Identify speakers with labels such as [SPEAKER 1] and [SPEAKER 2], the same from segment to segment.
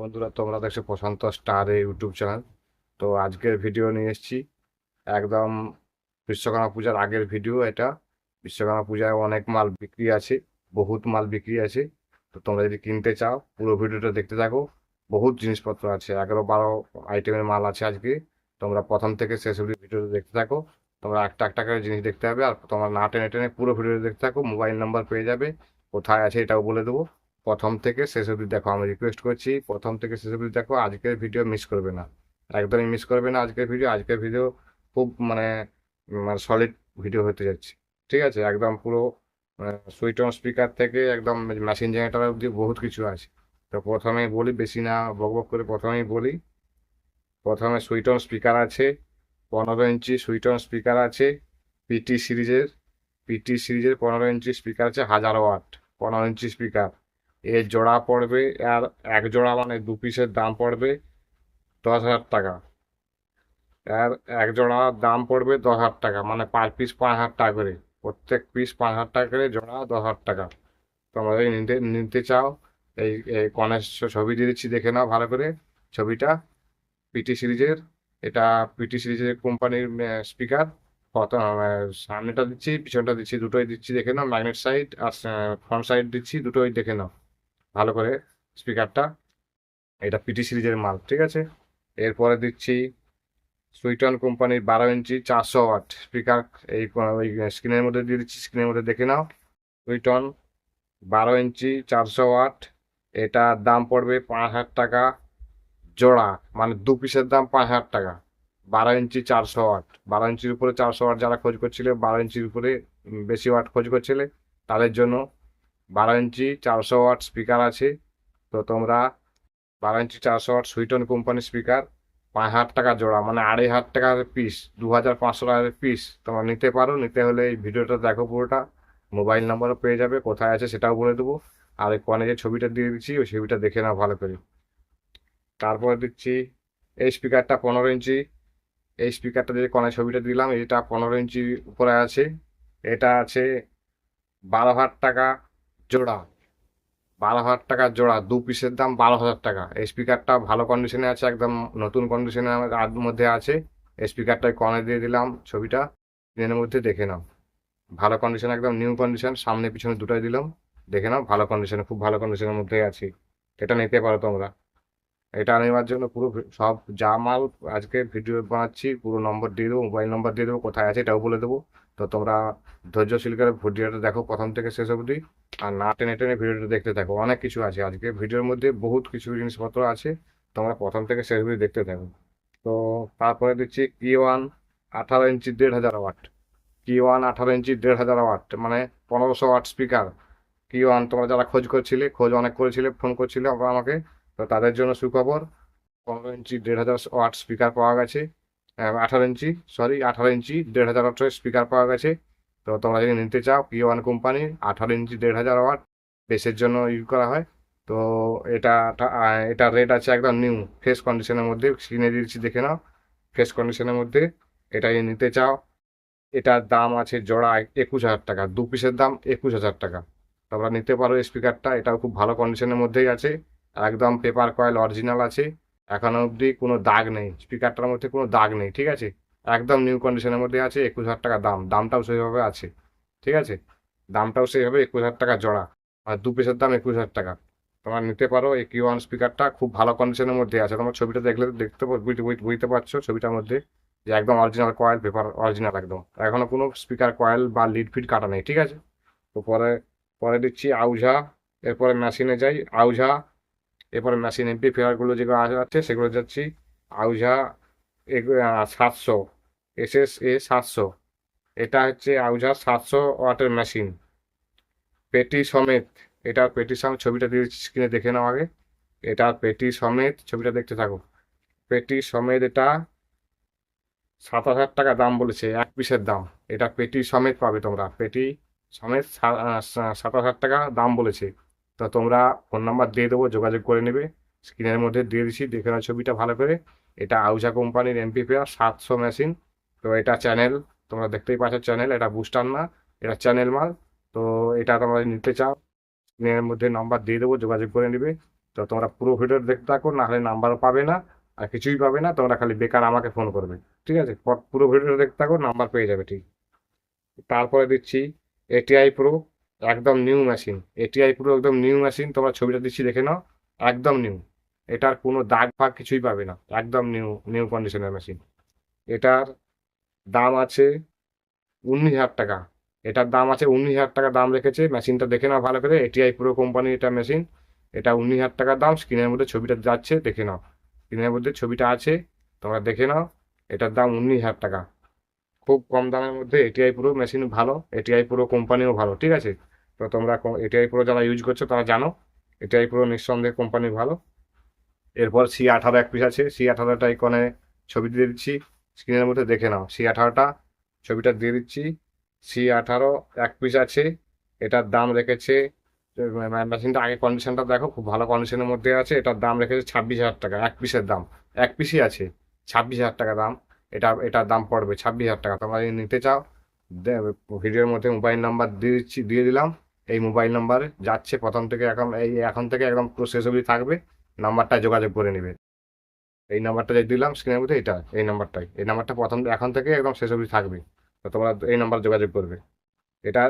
[SPEAKER 1] বন্ধুরা, তোমরা দেখছ প্রশান্ত স্টার ইউটিউব চ্যানেল। তো আজকের ভিডিও নিয়ে এসেছি। একদম বিশ্বকর্মা পূজার আগের ভিডিও এটা। বিশ্বকর্মা পূজায় অনেক মাল বিক্রি আছে, বহুত মাল বিক্রি আছে। তো তোমরা যদি কিনতে চাও, পুরো ভিডিওটা দেখতে থাকো। বহুত জিনিসপত্র আছে, এগারো বারো আইটেমের মাল আছে আজকে। তোমরা প্রথম থেকে শেষ অবধি ভিডিওটা দেখতে থাকো। তোমরা একটা একটা করে জিনিস দেখতে হবে আর তোমরা না টেনে টেনে পুরো ভিডিওটা দেখতে থাকো। মোবাইল নাম্বার পেয়ে যাবে। কোথায় আছে এটাও বলে দেবো। প্রথম থেকে শেষ অবধি দেখো, আমি রিকোয়েস্ট করছি, প্রথম থেকে শেষ অবধি দেখো, আজকের ভিডিও মিস করবে না। একদমই মিস করবে না আজকের ভিডিও আজকের ভিডিও খুব মানে মানে সলিড ভিডিও হতে যাচ্ছে। ঠিক আছে? একদম পুরো সুইট অন স্পিকার থেকে একদম মেশিন জেনারেটার অবধি বহুত কিছু আছে। তো প্রথমেই বলি, বেশি না, বক বক করে প্রথমেই বলি, প্রথমে সুইট অন স্পিকার আছে, পনেরো ইঞ্চি সুইট অন স্পিকার আছে পিটি সিরিজের পিটি সিরিজের পনেরো ইঞ্চি স্পিকার আছে, হাজার ওয়াট, পনেরো ইঞ্চি স্পিকার এর জোড়া পড়বে আর এক জোড়া মানে দু পিসের দাম পড়বে দশ হাজার টাকা। আর এক জোড়া দাম পড়বে দশ হাজার টাকা মানে পার পিস পাঁচ হাজার টাকা করে। প্রত্যেক পিস পাঁচ হাজার টাকা করে জোড়া দশ হাজার টাকা। তোমরা যদি নিতে নিতে চাও, এই গণেশ ছবি দিয়ে দিচ্ছি দেখে নাও ভালো করে ছবিটা। পিটি সিরিজের, এটা পিটি সিরিজের কোম্পানির স্পিকার কত সামনেটা দিচ্ছি, পিছনটা দিচ্ছি, দুটোই দিচ্ছি, দেখে নাও ম্যাগনেট সাইড আর ফ্রন্ট সাইড দিচ্ছি, দুটোই দেখে নাও। ভালো করে স্পিকারটা এটা পিটি সিরিজের মাল, ঠিক আছে? এরপরে দিচ্ছি সুইটন কোম্পানির বারো ইঞ্চি চারশো ওয়াট স্পিকার এই স্ক্রিনের মধ্যে দিয়ে দিচ্ছি স্ক্রিনের মধ্যে দেখে নাও। সুইটন বারো ইঞ্চি চারশো ওয়াট এটার দাম পড়বে পাঁচ হাজার টাকা জোড়া মানে দু পিসের দাম পাঁচ হাজার টাকা। বারো ইঞ্চি চারশো ওয়াট, বারো ইঞ্চির উপরে চারশো ওয়াট যারা খোঁজ করছিলে, বারো ইঞ্চির উপরে বেশি ওয়াট খোঁজ করছিলে, তাদের জন্য বারো ইঞ্চি, চারশো ওয়াট স্পিকার আছে। তো তোমরা বারো ইঞ্চি, চারশো ওয়াট সুইটন কোম্পানির স্পিকার, পাঁচ হাজার টাকা জোড়া মানে আড়াই হাজার টাকার পিস দু হাজার পাঁচশো টাকার পিস তোমরা নিতে পারো। নিতে হলে এই ভিডিওটা দেখো পুরোটা। মোবাইল নাম্বারও পেয়ে যাবে, কোথায় আছে সেটাও বলে দেবো। আর এই কনে যে ছবিটা দিয়ে দিচ্ছি, ওই ছবিটা দেখে নাও ভালো করে। তারপরে দিচ্ছি, এই স্পিকারটা পনেরো ইঞ্চি। এই স্পিকারটা যে কনে ছবিটা দিলাম, এটা পনেরো ইঞ্চি উপরে আছে। এটা আছে বারো হাজার টাকা জোড়া বারো হাজার টাকা জোড়া, দু পিসের দাম বারো হাজার টাকা স্পিকারটা ভালো কন্ডিশনে আছে, একদম নতুন কন্ডিশনে মধ্যে আছে। এই স্পিকারটায় কনে দিয়ে দিলাম ছবিটা স্ক্রিনের মধ্যে দেখে নাও। ভালো কন্ডিশন একদম নিউ কন্ডিশন সামনে পিছনে দুটোই দিলাম, দেখে নাও, ভালো কন্ডিশনে খুব ভালো কন্ডিশনের মধ্যে আছে। এটা নিতে পারো তোমরা। এটা নেওয়ার জন্য পুরো সব যা মাল আজকে ভিডিও বানাচ্ছি, পুরো নম্বর দিয়ে দেবো মোবাইল নম্বর দিয়ে দেবো, কোথায় আছে এটাও বলে দেবো। তো তোমরা ধৈর্যশীল করে ভিডিওটা দেখো প্রথম থেকে শেষ অবধি। আর না টেনে টেনে ভিডিওটা দেখতে থাকো। অনেক কিছু আছে আজকে। ভিডিওর মধ্যে বহুত কিছু জিনিসপত্র আছে। তোমরা প্রথম থেকে শেষ অবধি দেখতে থাকো। তো তারপরে দিচ্ছি কি ওয়ান আঠারো ইঞ্চি দেড় হাজার ওয়াট। কি ওয়ান আঠারো ইঞ্চি দেড় হাজার ওয়াট মানে পনেরোশো ওয়াট স্পিকার। কি ওয়ান তোমরা যারা খোঁজ করছিলে, খোঁজ অনেক করেছিলে, ফোন করছিলে আমাকে। তো তাদের জন্য সুখবর, পনেরো ইঞ্চি দেড় হাজার ওয়াট স্পিকার পাওয়া গেছে। আঠারো ইঞ্চি সরি আঠারো ইঞ্চি, দেড় হাজার ওয়াটের স্পিকার পাওয়া গেছে। তো তোমরা যদি নিতে চাও পি ওয়ান কোম্পানির আঠারো ইঞ্চি, দেড় হাজার ওয়াট, বেসের জন্য ইউজ করা হয়। তো এটা এটা রেট আছে একদম নিউ ফ্রেশ কন্ডিশনের মধ্যে স্ক্রিনে দিচ্ছি দেখে নাও। ফ্রেশ কন্ডিশনের মধ্যে, এটা যদি নিতে চাও, এটার দাম আছে জোড়া একুশ হাজার টাকা, দু পিসের দাম একুশ হাজার টাকা। তোমরা নিতে পারো স্পিকারটা এটাও খুব ভালো কন্ডিশনের মধ্যেই আছে। একদম পেপার কয়েল অরিজিনাল আছে। এখনও অবধি কোনো দাগ নেই। স্পিকারটার মধ্যে কোনো দাগ নেই, ঠিক আছে? একদম নিউ কন্ডিশনের মধ্যে আছে একুশ হাজার টাকা দাম। দামটাও সেইভাবে আছে, ঠিক আছে? দামটাও সেইভাবে একুশ হাজার টাকা জোড়া। আর দু পিসের দাম একুশ হাজার টাকা। তোমরা নিতে পারো এই কিউ ওয়ান স্পিকারটা খুব ভালো কন্ডিশনের মধ্যে আছে। তোমার ছবিটা দেখলে দেখতে বুঝতে পারছ ছবিটার মধ্যে যে একদম অরিজিনাল কয়েল পেপার অরিজিনাল একদম। এখনও কোনো স্পিকার কয়েল বা লিড ফিড কাটা নেই, ঠিক আছে? তো পরে পরে দিচ্ছি আউঝা। এরপরে মেশিনে যাই, আউঝা। এরপরে মেশিন এমপি ফেয়ারগুলো যেগুলো আছে, সেগুলো যাচ্ছি। আউঝা সাতশো এস এস এ সাতশো। এটা হচ্ছে আউঝা সাতশো ওয়াটের মেশিন পেটি সমেত, এটা পেটি সমেত ছবিটা দিয়ে স্ক্রিনে দেখে নাও আগে। এটা পেটি সমেত, ছবিটা দেখতে থাকো। পেটি সমেত এটা সাত হাজার টাকা দাম বলেছে, এক পিসের দাম। এটা পেটি সমেত পাবে তোমরা। পেটি সমেত সাত হাজার টাকা দাম বলেছে। তো তোমরা ফোন নাম্বার দিয়ে দেবো, যোগাযোগ করে নেবে। স্ক্রিনের মধ্যে দিয়ে দিচ্ছি দেখে নাও ছবিটা ভালো করে। এটা আউজা কোম্পানির এমপি পেয়ার সাতশো মেশিন তো এটা চ্যানেল তোমরা দেখতেই পাচ্ছ চ্যানেল এটা বুস্টার না, এটা চ্যানেল মাল। তো এটা তোমরা নিতে চাও স্ক্রিনের মধ্যে নাম্বার দিয়ে দেবো, যোগাযোগ করে নেবে। তো তোমরা পুরো ভিডিও দেখতে থাকো, নাহলে নাম্বারও পাবে না, আর কিছুই পাবে না, তোমরা খালি বেকার আমাকে ফোন করবে। ঠিক আছে? পুরো ভিডিও দেখতে থাকো নাম্বার পেয়ে যাবে, ঠিক। তারপরে দিচ্ছি এটিআই প্রো একদম নিউ মেশিন এটিআই পুরো একদম নিউ মেশিন তোমরা ছবিটা দিচ্ছি দেখে নাও, একদম নিউ এটার কোনো দাগ ফাগ কিছুই পাবে না, একদম নিউ নিউ কন্ডিশনের মেশিন এটার দাম আছে উনিশ হাজার টাকা, এটার দাম আছে উনিশ হাজার টাকা দাম রেখেছে মেশিনটা দেখে নাও ভালো করে এটিআই পুরো কোম্পানির এটা মেশিন এটা উনিশ হাজার টাকার দাম স্ক্রিনের মধ্যে ছবিটা যাচ্ছে, দেখে নাও স্ক্রিনের মধ্যে ছবিটা আছে, তোমরা দেখে নাও, এটার দাম উনিশ হাজার টাকা, খুব কম দামের মধ্যে এটিআই পুরো মেশিন ভালো এটিআই পুরো কোম্পানিও ভালো, ঠিক আছে? তো তোমরা এটিআই প্রো যারা ইউজ করছ, তারা জানো এটিআই প্রো নিঃসন্দেহে কোম্পানি ভালো। এরপর সি আঠারো এক পিস আছে। সি আঠারোটা ইকনে ছবি দিয়ে দিচ্ছি। স্ক্রিনের মধ্যে দেখে নাও। সি আঠারোটা ছবিটা দিয়ে দিচ্ছি। সি আঠারো এক পিস আছে। এটার দাম রেখেছে মেশিনটা আগে কন্ডিশনটা দেখো, খুব ভালো কন্ডিশনের মধ্যে আছে। এটার দাম রেখেছে ছাব্বিশ হাজার টাকা। এক পিসের দাম। এক পিসই আছে। ছাব্বিশ হাজার টাকা দাম। এটা, এটার দাম পড়বে ছাব্বিশ হাজার টাকা। তোমরা যদি নিতে চাও ভিডিওর মধ্যে মোবাইল নাম্বার দিয়ে দিচ্ছি, দিয়ে দিলাম। এই মোবাইল নাম্বারে যাচ্ছে প্রথম থেকে এখন, এই এখন থেকে একদম পুরো শেষ অবধি থাকবে। নাম্বারটা যোগাযোগ করে নেবে। এই নাম্বারটা যে দিলাম স্ক্রিনের মধ্যে, এটা এই নাম্বারটাই এই নাম্বারটা প্রথম, এখন থেকে একদম শেষ অবধি থাকবে। তো তোমরা এই নাম্বার যোগাযোগ করবে। এটা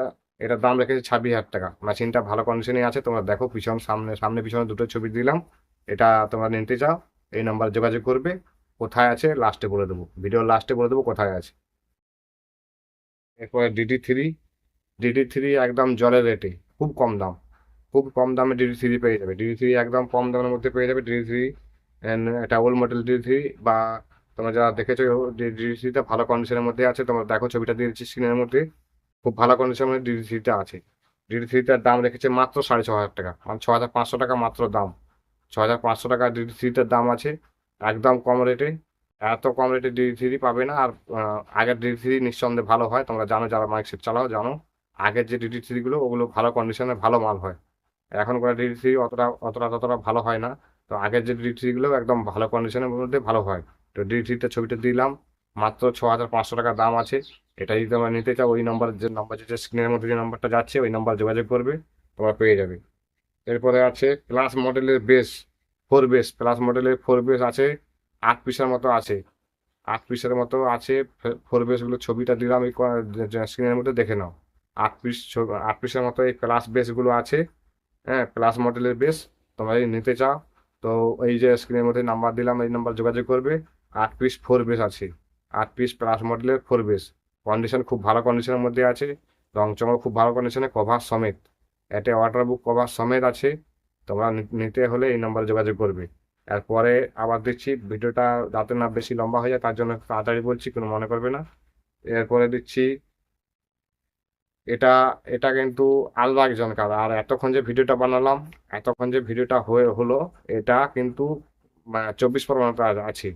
[SPEAKER 1] এটার দাম রেখেছে ছাব্বিশ হাজার টাকা। মেশিনটা ভালো কন্ডিশনে আছে, তোমরা দেখো পিছন, সামনে সামনে পিছনে দুটো ছবি দিলাম। এটা তোমরা নিতে চাও, এই নাম্বার যোগাযোগ করবে। কোথায় আছে লাস্টে বলে দেবো। ভিডিও লাস্টে বলে দেবো, কোথায় আছে। এরপরে ডিডি থ্রি ডিডি থ্রি একদম জলের রেটে খুব কম দাম খুব কম দামে ডিডি থ্রি পেয়ে যাবে ডিডি থ্রি একদম কম দামের মধ্যে পেয়ে যাবে DD three old model DD three বা তোমরা যারা দেখেছ ডিডি থ্রিটা ভালো কন্ডিশনের মধ্যে আছে তোমরা দেখো ছবিটা দিয়ে দিচ্ছি স্ক্রিনের মধ্যে খুব ভালো কন্ডিশনের মধ্যে ডিডি থ্রিটা আছে ডিডি থ্রিটার দাম রেখেছে মাত্র সাড়ে ছ হাজার টাকা মানে ছ হাজার পাঁচশো টাকা মাত্র দাম ছ হাজার পাঁচশো টাকা ডিডি থ্রিটার দাম আছে একদম কম রেটে এত কম রেটে ডিডি থ্রি পাবে না আর আগের ডিডি থ্রি নিঃসন্দেহে ভালো হয় তোমরা জানো যারা মাইক সেট চালাও জানো আগের যে ডিডি থ্রিগুলো ওগুলো ভালো কন্ডিশনে ভালো মাল হয়। এখন করা ডিডি থ্রি অতটা অতটা, ততটা ভালো হয় না। তো আগের যে ডিডি থ্রিগুলো একদম ভালো কন্ডিশনের মধ্যে ভালো হয়। তো ডিডি থ্রিটা ছবিটা দিলাম, মাত্র ছ হাজার পাঁচশো টাকা দাম আছে। এটা যদি তোমরা নিতে চাও, ওই নাম্বার যে নাম্বার যে স্ক্রিনের মধ্যে যে নাম্বারটা যাচ্ছে, ওই নাম্বার যোগাযোগ করবে, তোমরা পেয়ে যাবে। এরপরে আছে প্লাস মডেলের বেস ফোর বেস প্লাস মডেলের ফোর বেস আছে, আট পিসের মতো আছে। আট পিসের মতো আছে ফোর বেসগুলো ছবিটা দিলাম, এই স্ক্রিনের মধ্যে দেখে নাও। আট পিস আট পিসের মতো এই প্লাস বেসগুলো আছে। হ্যাঁ প্লাস মডেলের বেস তোমরা যদি নিতে চাও, তো এই যে স্ক্রিনের মধ্যে নাম্বার দিলাম, এই নাম্বার যোগাযোগ করবে। আট পিস ফোর বেস আছে। আট পিস প্লাস মডেলের ফোর বেস কন্ডিশন খুব ভালো কন্ডিশনের মধ্যে আছে। রং চমক খুব ভালো কন্ডিশনে কভার সমেত। এতে ওয়াটার বুক কভার সমেত আছে। তোমরা নিতে হলে এই নাম্বারে যোগাযোগ করবে। এরপরে আবার দিচ্ছি ভিডিওটা যাতে না বেশি লম্বা হয়ে যায়, তার জন্য তাড়াতাড়ি বলছি, কোনো মনে করবে না। এরপরে দিচ্ছি এটা এটা কিন্তু আলাদা একজনকার আর এতক্ষণ যে ভিডিওটা বানালাম এতক্ষণ যে ভিডিওটা হয়ে হলো এটা কিন্তু চব্বিশ পরগনাতে আছে।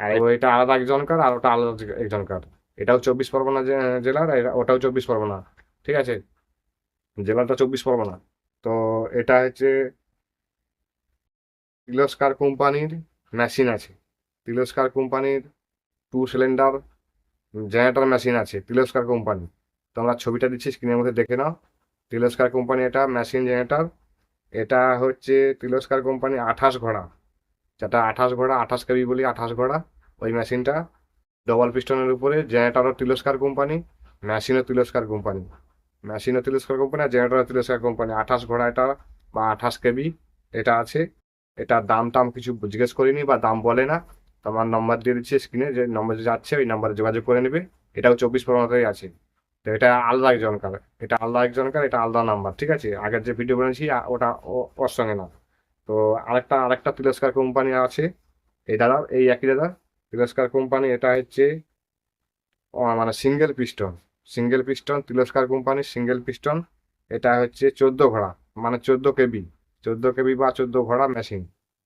[SPEAKER 1] আর এটা আলাদা একজনকার আর ওটা আলাদা একজনকার এটাও চব্বিশ পরগনা জেলার ওটাও চব্বিশ পরগনা। ঠিক আছে? জেলাটা চব্বিশ পরগনা। তো এটা হচ্ছে তিলস্কার কোম্পানির মেশিন আছে। তিরস্কার কোম্পানির টু সিলিন্ডার জেনারেটর মেশিন আছে তিরস্কার কোম্পানি। তোমরা ছবিটা দিচ্ছি স্ক্রিনের মধ্যে দেখে নাও। তিলস্কার কোম্পানি এটা মেশিন জেনারেটর এটা হচ্ছে তিলস্কার কোম্পানি আঠাশ ঘোড়া। যেটা আঠাশ ঘোড়া, আঠাশ কেবি বলি আঠাশ ঘোড়া, ওই মেশিনটা ডবল পিস্টনের উপরে জেনারেটরও তিলস্কার কোম্পানি মেশিনও তিলস্কার কোম্পানি মেশিনও তিলস্কার কোম্পানি আর জেনারেটরও তিলস্কার কোম্পানি আঠাশ ঘোড়া এটা বা আঠাশ কেবি এটা আছে। এটা দাম টাম কিছু জিজ্ঞেস করিনি বা দাম বলে না। তোমার নম্বর দিয়ে দিচ্ছে স্ক্রিনে যে নম্বর যাচ্ছে ওই নাম্বারে যোগাযোগ করে নেবে। এটাও চব্বিশ পরগনাতেই আছে। তো এটা আলাদা একজনকার, এটা আলাদা একজনকার, এটা আলাদা নাম্বার, ঠিক আছে? আগের যে ভিডিও বানিয়েছি ওটা ওর সঙ্গে না। তো আরেকটা আরেকটা তিরস্কার কোম্পানি আছে। এই দাদা, এই একই দাদা। তিরস্কার কোম্পানি এটা হচ্ছে মানে সিঙ্গেল পিস্টন সিঙ্গেল পিস্টন তিরস্কার কোম্পানি সিঙ্গেল পিস্টন এটা হচ্ছে চোদ্দ ঘোড়া মানে চোদ্দ কেবি। চোদ্দ কেবি বা চোদ্দ ঘোড়া মেশিন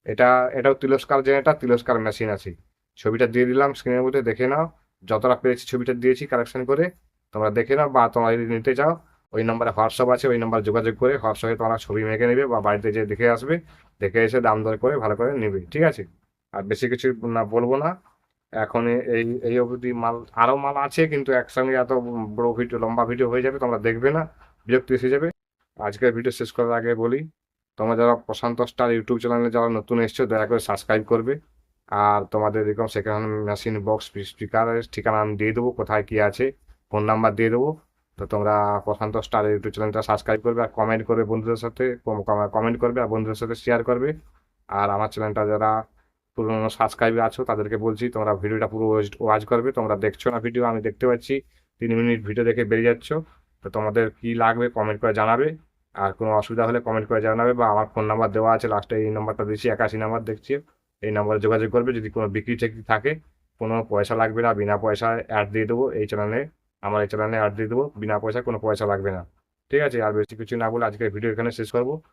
[SPEAKER 1] এটা, এটাও তিরস্কার জেনারেটর তিরস্কার মেশিন আছে। ছবিটা দিয়ে দিলাম স্ক্রিনের মধ্যে দেখে নাও। যতটা পেরেছি ছবিটা দিয়েছি কালেকশন করে। তোমরা দেখে নাও বা তোমরা যদি নিতে চাও, ওই নম্বরে হোয়াটসঅ্যাপ আছে, ওই নাম্বার যোগাযোগ করে হোয়াটসঅ্যাপে তোমরা ছবি মেখে নেবে বা বাড়িতে যেয়ে দেখে আসবে, দেখে এসে দাম দর করে ভালো করে নেবে, ঠিক আছে? আর বেশি কিছু না বলব না। এখন এই এই অবধি মাল আরও মাল আছে, কিন্তু একসঙ্গে এত বড় ভিডিও, লম্বা ভিডিও হয়ে যাবে, তোমরা দেখবে না, বিরক্তি এসে যাবে। আজকের ভিডিও শেষ করার আগে বলি, তোমরা যারা প্রশান্ত স্টার ইউটিউব চ্যানেলে যারা নতুন এসছো, দয়া করে সাবস্ক্রাইব করবে। আর তোমাদের এরকম সেকেন্ড মেশিন বক্স স্পিকারের ঠিকানা আমি দিয়ে দেবো, কোথায় কি আছে। ফোন নাম্বার দিয়ে দেবো। তো তোমরা প্রশান্ত স্টার ইউটিউব চ্যানেলটা সাবস্ক্রাইব করবে আর কমেন্ট করবে বন্ধুদের সাথে কমেন্ট করবে আর বন্ধুদের সাথে শেয়ার করবে। আর আমার চ্যানেলটা যারা পুরোনো সাবস্ক্রাইবে আছো, তাদেরকে বলছি, তোমরা ভিডিওটা পুরো ওয়াচ করবে। তোমরা দেখছ না ভিডিও আমি দেখতে পাচ্ছি। তিন মিনিট ভিডিও দেখে বেরিয়ে যাচ্ছ। তো তোমাদের কি লাগবে কমেন্ট করে জানাবে। আর কোনো অসুবিধা হলে কমেন্ট করে জানাবে বা আমার ফোন নাম্বার দেওয়া আছে লাস্টে এই নাম্বারটা দিচ্ছি একাশি নাম্বার দেখছি। এই নাম্বারে যোগাযোগ করবে। যদি কোনো বিক্রি টিক্রি থাকে, কোনো পয়সা লাগবে না, বিনা পয়সায় অ্যাড দিয়ে দেবো এই চ্যানেলে আমার এই চ্যানেলে অ্যাড দিয়ে দেবো। বিনা পয়সা কোনো পয়সা লাগবে না। ঠিক আছে? আর বেশি কিছু না বলে আজকের ভিডিও এখানে শেষ করব।